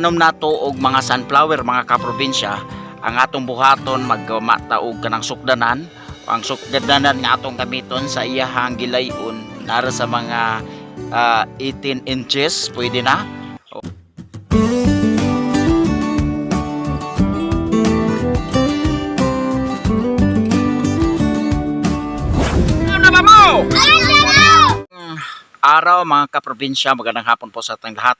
pag-anom nato og mga sunflower mga kaprobinsya ang atong buhaton magmataog ka ng sukdanan. Ang sukdanan nga atong gamiton sa iyahang gilayon nara sa mga ah, 18 inches pwede na? Araw mga kaprobinsya, magandang hapon po sa ating lahat.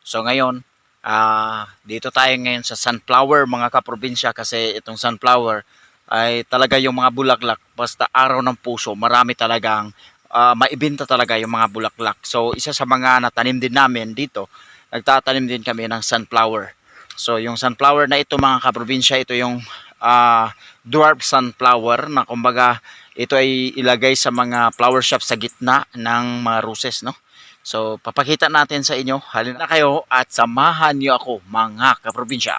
So ngayon, ah dito tayo ngayon sa sunflower mga kaprobinsya kasi itong sunflower ay talaga yung mga bulaklak basta araw ng puso, marami talagang ah, maibenta talaga yung mga bulaklak. So isa sa mga natanim din namin dito, nagtatanim din kami ng sunflower. So yung sunflower na ito mga kaprobinsya, ito yung ah, dwarf sunflower na kumbaga ito ay ilagay sa mga flower shop sa gitna ng mga roses, no? So, papakita natin sa inyo. Halina kayo at samahan niyo ako, mga kaprobinsya.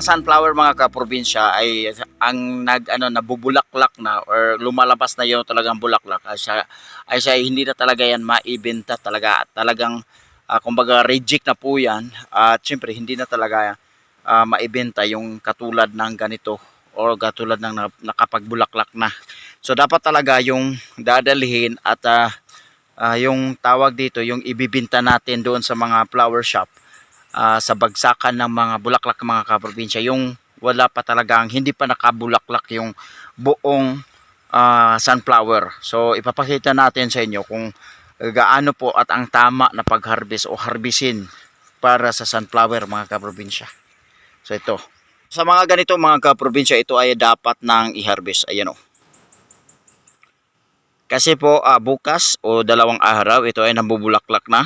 Mga sunflower mga kaprobinsya ay ang nag ano nabubulaklak na or lumalabas na yung talagang bulaklak. Ay siya, ay siya hindi na talaga yan maibenta talaga. Talagang ah, kumbaga reject na po yan. At syempre hindi na talaga ah, maibenta yung katulad ng ganito or katulad ng na- nakapagbulaklak na. So dapat talaga yung dadalhin at ah, ah, yung tawag dito yung ibibinta natin doon sa mga flower shop ah, sa bagsakan ng mga bulaklak mga kaprobinsya yung wala pa talagang hindi pa nakabulaklak yung buong ah, sunflower. So ipapakita natin sa inyo kung gaano po at ang tama na pag-harvest o harbisin para sa sunflower mga kaprobinsya. So ito. Sa mga ganito mga kaprobinsya ito ay dapat nang i-harvest. Ayan o kasi po ah, bukas o dalawang araw ito ay nambubulaklak na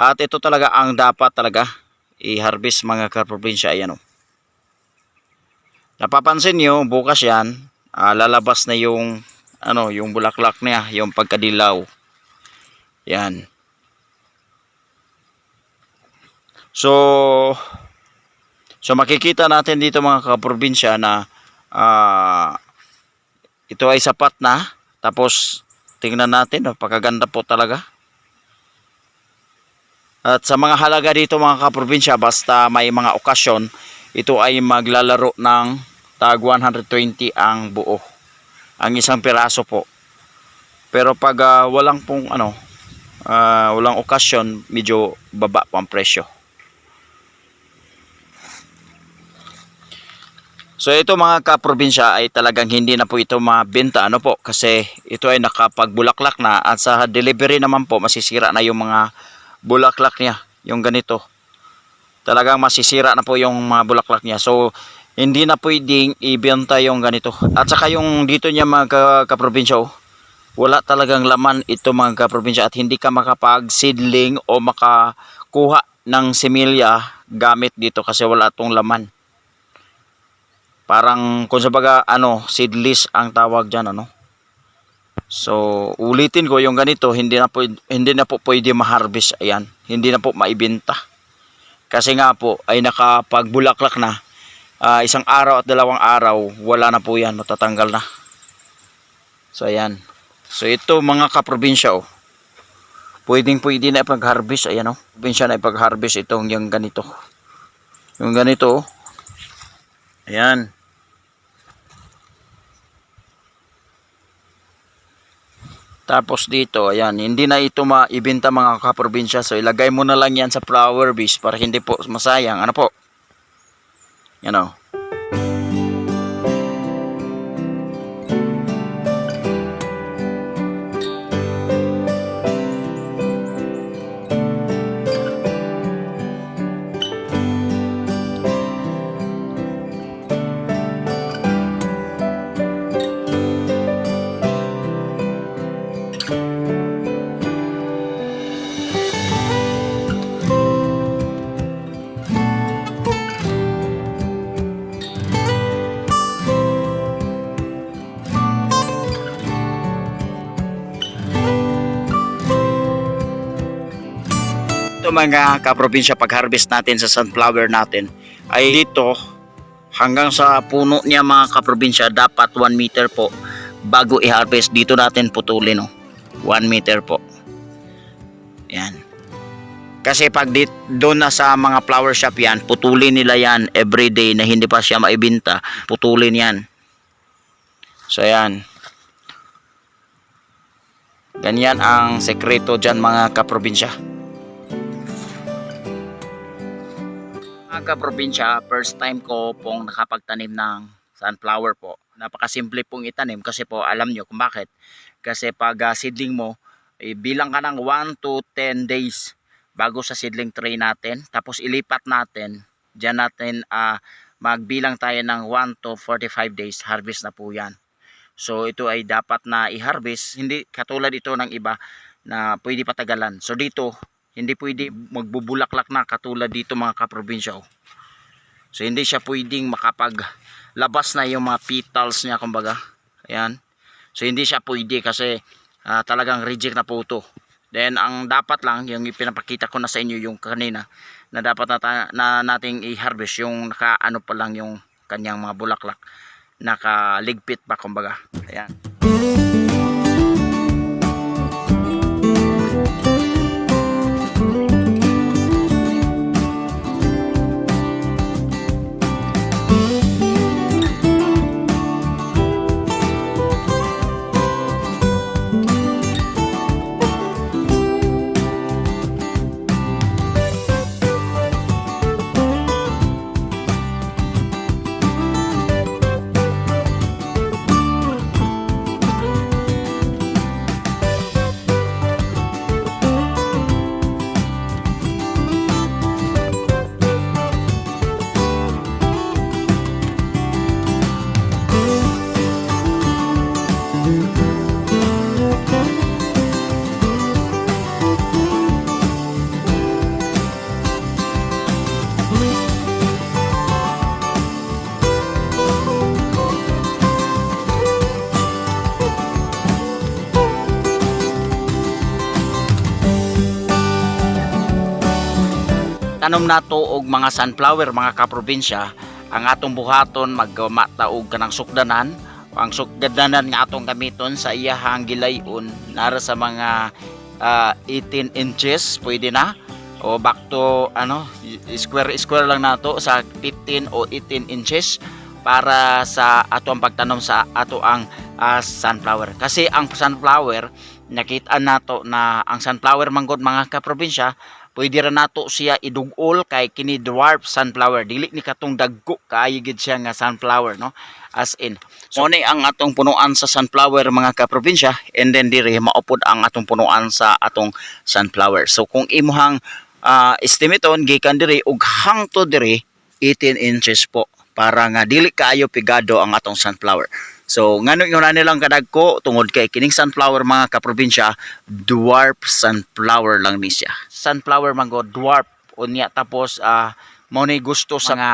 at ito talaga ang dapat talaga i-harvest mga kaprobinsya. Ayan o. Napapansin nyo, bukas yan, ah, lalabas na yung, ano, yung bulaklak niya, yung pagkadilaw. Yan. So, so makikita natin dito mga kaprobinsya na ah, ito ay sapat na. Tapos, tingnan natin, napakaganda po talaga. At sa mga halaga dito mga kaprobinsya, basta may mga okasyon, ito ay maglalaro ng tag 120 ang buo. Ang isang piraso po. Pero pag ah, walang pong ano, ah, walang okasyon, medyo baba po ang presyo. So ito mga kaprobinsya ay talagang hindi na po ito mabenta ano po kasi ito ay nakapagbulaklak na at sa delivery naman po masisira na yung mga bulaklak niya, yung ganito. Talagang masisira na po yung mga bulaklak niya. So, hindi na pwedeng ibenta yung ganito. At saka yung dito niya mga ka- kaprobinsya, oh, wala talagang laman ito mga kaprobinsya at hindi ka makapag-seedling o makakuha ng similya gamit dito kasi wala itong laman. Parang kung sa baga, ano, seedless ang tawag dyan, ano. So, ulitin ko yung ganito, hindi na po hindi na po pwede ma-harvest ayan. Hindi na po maibenta. Kasi nga po ay nakapagbulaklak na ah, isang araw at dalawang araw, wala na po 'yan, matatanggal na. So ayan. So ito mga kaprobinsya oh. Pwedeng pwede na ipag-harvest ayan oh. Probinsya na ipag-harvest itong yung ganito. Yung ganito oh. Ayan. Tapos dito, ayan, hindi na ito maibenta mga kaprobinsya. So ilagay mo na lang yan sa flower base para hindi po masayang. Ano po? Yan o. Ito mga kaprobinsya pag-harvest natin sa sunflower natin ay dito hanggang sa puno niya mga kaprobinsya dapat 1 meter po bago i-harvest dito natin putulin no. 1 meter po. Yan. Kasi pag dit, doon na sa mga flower shop yan, putulin nila yan everyday na hindi pa siya maibenta, putulin yan. So yan. Ganyan ang sekreto dyan mga kaprobinsya. Mga kaprobinsya, first time ko pong nakapagtanim ng sunflower po. Napakasimple pong itanim kasi po alam nyo kung bakit. Kasi pag ah, seedling mo, eh, bilang ka ng 1 to 10 days bago sa seedling tray natin. Tapos ilipat natin. Diyan natin ah, magbilang tayo ng 1 to 45 days. Harvest na po yan. So ito ay dapat na i-harvest. Hindi katulad ito ng iba na pwede patagalan. So dito, hindi pwede magbubulaklak na katulad dito mga kaprobinsya. oh. So hindi siya pwedeng makapaglabas na yung mga petals niya kumbaga. Ayan. So hindi siya pwede kasi ah, talagang reject na po ito. Then ang dapat lang yung ipinapakita ko na sa inyo yung kanina na dapat na, na nating i-harvest yung naka ano pa lang yung kanyang mga bulaklak nakaligpit pa kumbaga. Ayan. Tanom nato og mga sunflower mga kaprobinsya ang atong buhaton magmataog kanang sukdanan ang sukdanan nga atong gamiton sa iyahang gilayon nara sa mga ah, 18 inches pwede na? O back to ano square square lang nato sa 15 o 18 inches para sa ato ang pagtanom sa ato ang ah, sunflower. Kasi ang sunflower nakita nato na ang sunflower manggod mga kaprobinsya pwede ra nato siya idugol kay kini dwarf sunflower. Dili ni katong dagko kaayo gid siya nga sunflower no? As in so ni ang atong punuan sa sunflower mga kaprobinsya and then diri maupod ang atong punuan sa atong sunflower. So kung imuhang uh, estimaton gikan diri ug hangtod diri 18 inches po para nga dili kaayo pigado ang atong sunflower So ngano yung nilang kadagko tungod kay kining sunflower mga kaprobinsya dwarf sunflower lang ni siya. Sunflower mango dwarf unya tapos ah mao ni gusto sa nga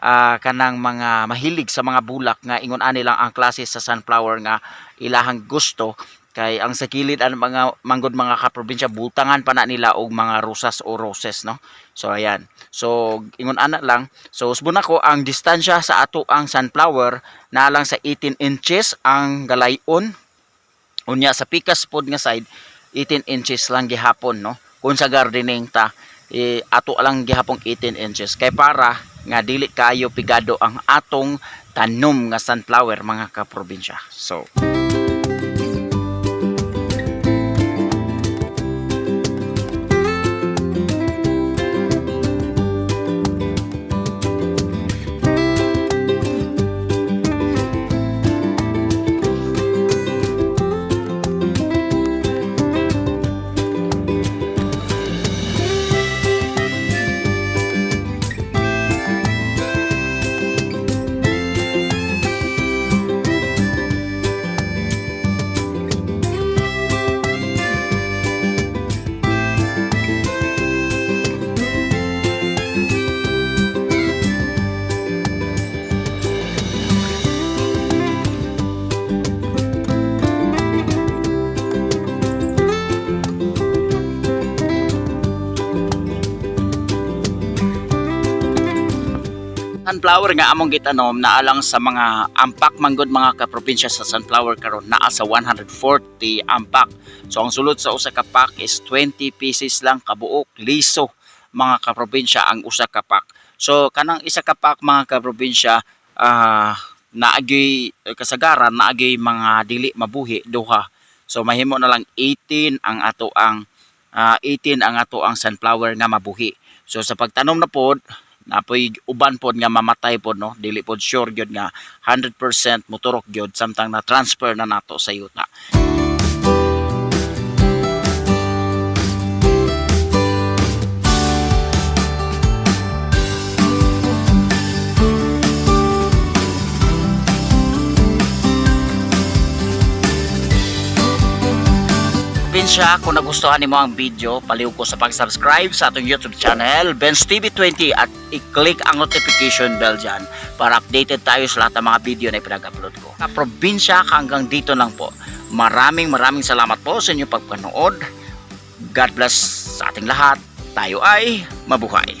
ah, kanang mga mahilig sa mga bulak nga ingon ani lang ang klase sa sunflower nga ilahang gusto kay ang sa kilid ang mga manggod mga kaprobinsya butangan pa na nila og mga rosas o roses no? So ayan. So ingon ana lang so usbon ako ang distansya sa ato ang sunflower na lang sa 18 inches ang galayon. Unya sa pikas pod nga side 18 inches lang gihapon no? Kung sa gardening ta eh, ato lang gihapong 18 inches. Kay para nga dili kayo pigado ang atong tanom nga sunflower mga kaprobinsya. So sunflower nga among gitanom naa lang sa mga ampak manggod mga kaprobinsya sa sunflower karon naa sa 140 ampak. So ang sulod sa usa ka pack is 20 pieces lang kabuok liso mga kaprobinsya ang usa ka pack so kanang isa ka pack mga kaprobinsya ah naagay kasagaran naagay mga dili mabuhi duha. So mahimo na lang 18 ang ato ang ah, 18 ang ato ang sunflower nga mabuhi. So sa pagtanom na pod napoy uban pod nga mamatay pod no? Dili pod sure gyud nga 100% motorok gyud samtang na transfer na nato sa yuta Pinsya, kung nagustuhan nimo ang video, palihog ko sa pag-subscribe sa atong YouTube channel, Benz TV 20 at i-click ang notification bell dyan para updated tayo sa lahat ng mga video na ipinag-upload ko. Sa probinsya, hanggang dito lang po. Maraming maraming salamat po sa inyong pagpanood. God bless sa ating lahat. Tayo ay mabuhay.